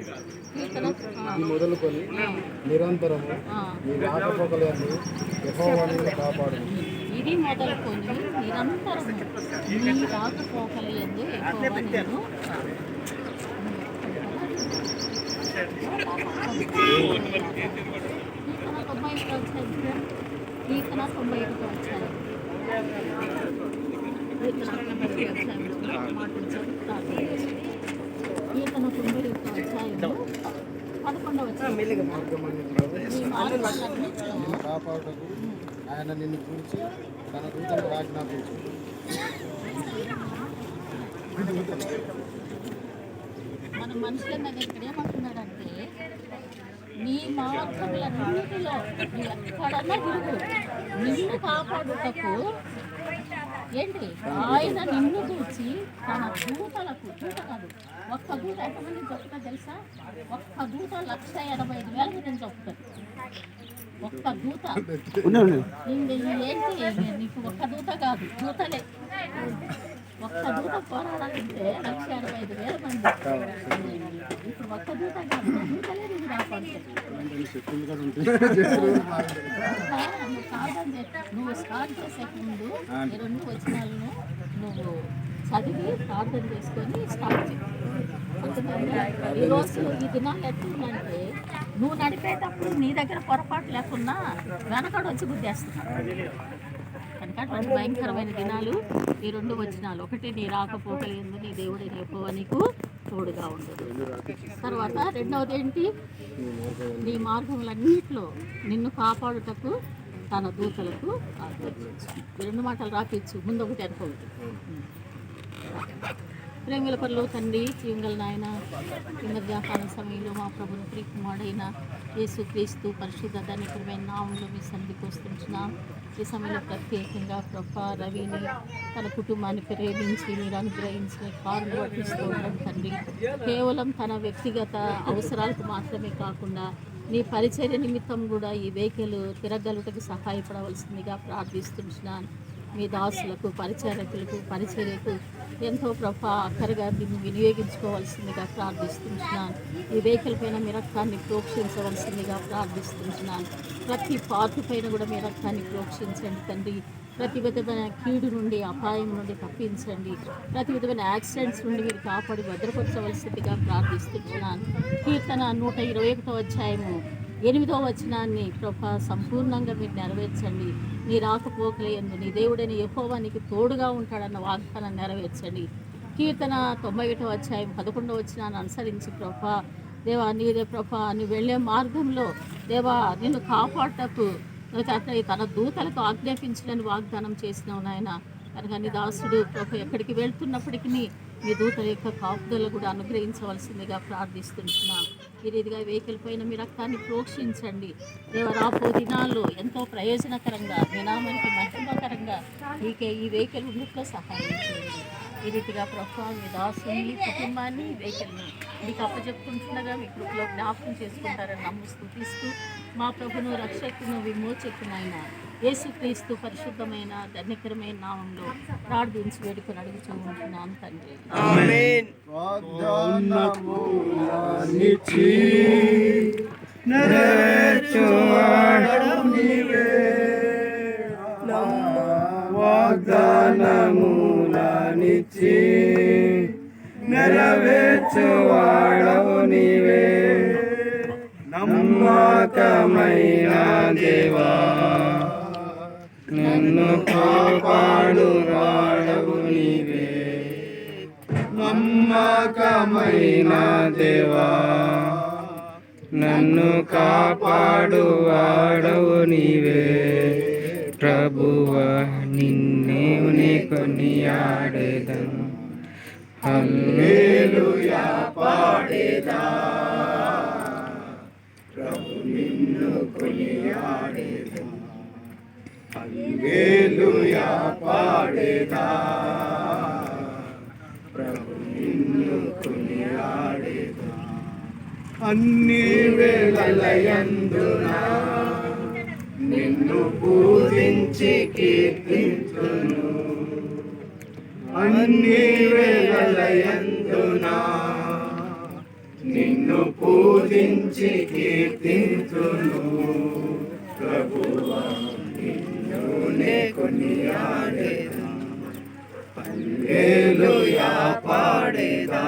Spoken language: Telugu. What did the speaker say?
ఇది మొదలుకొని నిరంతరము ఆ. నీ రాకపోకలేదు యహోవాని కాపాడు ఇది మొదలుకొని నిరంతరము నీ రాకపోకలు ఎందు కీర్తన తొంభై ఒకటో చూడండి. కీర్తన తొంభై ఒకటో అధ్యాయం కీర్తన తొంభై ఒకటో ఒకటో పదకొండవ నిన్ను కాపాడుటకు ఆయన నిన్ను కూర్చి తన దూతను ఆజ్ఞాపించు మన మనుషుల మీద ఏమంటున్నాడంటే నీ మార్గములన్నిటిలో ఎక్కడన్నా తిరుగు నిన్ను కాపాడుటకు ఏంటి? ఆయన నిన్ను చూచి తన దూతలకు దూత కాదు ఒక్క దూత ఎంతమంది చెప్తా తెలుసా? ఒక్క దూత లక్ష ఎనభై ఐదు వేల మంది చెప్తారు ఒక్క దూత. ఏంటి? నీకు ఒక్క దూత కాదు దూతలే. ఒక్క దూత పోరాడాలంటే లక్ష ఎనభై ఐదు వేల మంది. ఇప్పుడు ఒక్క దూత కాదు దూతలే నీకు రాపడుతుంది నువ్వు స్టార్ట్ చేసే ముందు ఈ రెండు వచనాలను నువ్వు చదివి ప్రార్థన చేసుకొని స్టార్ట్ చేయి? ఈరోజు ఈ దినాలు ఎట్లుందంటే నువ్వు నడిపేటప్పుడు నీ దగ్గర పొరపాటు లేకున్నా వెనకడు వచ్చి గుద్దేస్తున్నావు కనుక రెండు భయంకరమైన దినాలు ఈ రెండు వచనాలు. ఒకటి నీ రాకపోకలు ఎందు నీ దేవుడి ఎక్కువ నీకు తోడుగా ఉండదు తర్వాత రెండవది ఏంటి? నీ మార్గములన్నింటిలో నిన్ను కాపాడుటకు తన దూతలకు రెండు మాటలు రాపించు. ముందు ఒకటి అనుకోవద్దు. ప్రేమల పనులు తండ్రి జీవంగల నాయన ఈ సమయంలో మా ప్రభుని ప్రియకుమారుడైన యేసు క్రీస్తు పరిశుద్ధ ధనికరమైన నామంలో మీ సన్నిధికి వస్తుంటున్నాం. ఈ సమయంలో ప్రత్యేకంగా ప్రభ రవిని తన కుటుంబాన్ని ప్రేమించి మీరు అనుగ్రహించిన కారులు పట్టిస్తూ ఉండడం తండ్రి. కేవలం తన వ్యక్తిగత అవసరాలకు మాత్రమే కాకుండా నీ పరిచర్య నిమిత్తం కూడా ఈ వెహికల్ తిరగలుటకు సహాయపడవలసిందిగా ప్రార్థిస్తున్నాను మీ దాసులకు పరిచారకులకు పరిచర్యకు ఎంతో ప్రభ అక్కరగా దీన్ని వినియోగించుకోవాల్సిందిగా ప్రార్థిస్తున్నాను ఈ వెహికల్ పైన మీ రక్తాన్ని ప్రోక్షించవలసిందిగా ప్రార్థిస్తున్నాను ప్రతి పార్టీ పైన కూడా మీ రక్తాన్ని ప్రోక్షించండి తండ్రి. ప్రతి విధమైన కీడు నుండి అపాయం నుండి తప్పించండి. ప్రతి విధమైన యాక్సిడెంట్స్ నుండి మీరు కాపాడి భద్రపరచవలసిందిగా ప్రార్థిస్తున్నాను. కీర్తన నూట ఇరవై ఒకటో అధ్యాయము ఎనిమిదో వచనాన్ని కృప సంపూర్ణంగా మీరు నెరవేర్చండి. నీ రాకపోకలేందు నీ దేవుడైన యెహోవా నీకు తోడుగా ఉంటాడన్న వాగ్దానం నెరవేర్చండి. కీర్తన తొంభై ఒకటో అధ్యాయం పదకొండో వచనాన్ని అనుసరించి కృప దేవా నీదే ప్రభా నీ వెళ్ళే మార్గంలో దేవా నిన్ను కాపాడటకు తన దూతలకు ఆజ్ఞాపించడానికి వాగ్దానం చేసినావు నాయన కనుక నీ దాసుడు ఎక్కడికి వెళ్తున్నప్పటికీ మీ దూతల యొక్క కాపుదల కూడా అనుగ్రహించవలసిందిగా ప్రార్థిస్తున్నాం ఈ రీతిగా వెహికల్ పైన మీ రక్తాన్ని ప్రోక్షించండి. రాబో దినాల్లో ఎంతో ప్రయోజనకరంగా వినామానికి మహిమకరంగా మీకే ఈ వెహికల్ ఉన్నట్లో సహాయం చేయండి. ఈ రీతిగా ప్రభావం మీ దాసుని కుటుంబాన్ని వెహికల్ని మీకు అప్పచెప్పుకుంటుండగా మీ కృపలో జ్ఞాపకం చేసుకుంటారని నమ్ము స్థుతిస్తూ మా ప్రభును రక్షకును విమోచకునైన యేసుక్రీస్తు పరిశుద్ధమైన ధన్యకరమైన నామంలో ప్రార్థించి వేడుకొని అడుగుతూ ఉంటున్నాను తండ్రి. నెరవేర్చువాడవు నీవే. నమ్మకమైన దేవా నన్ను కాపాడు వాడవు నీవే. నమ్మకమైన దేవా నన్ను కాపాడు వాడవు నీవే. ప్రభువ నిన్నే కొనియాడేదను. హల్లెలూయా పాడేదా. ప్రభు నిన్ను కొనియాడేదను హల్లెలూయా పాడేదా. ప్రభు నిన్ను కొనియాడేదా. అన్ని వేళలయందునా నిన్ను పూజించి కీర్తించును. అన్ని వేళలయందునా నిన్ను పూజించి కీర్తించును. ప్రభువా నిన్నునే కొనియాడేదా హల్లెలూయా పాడేదా?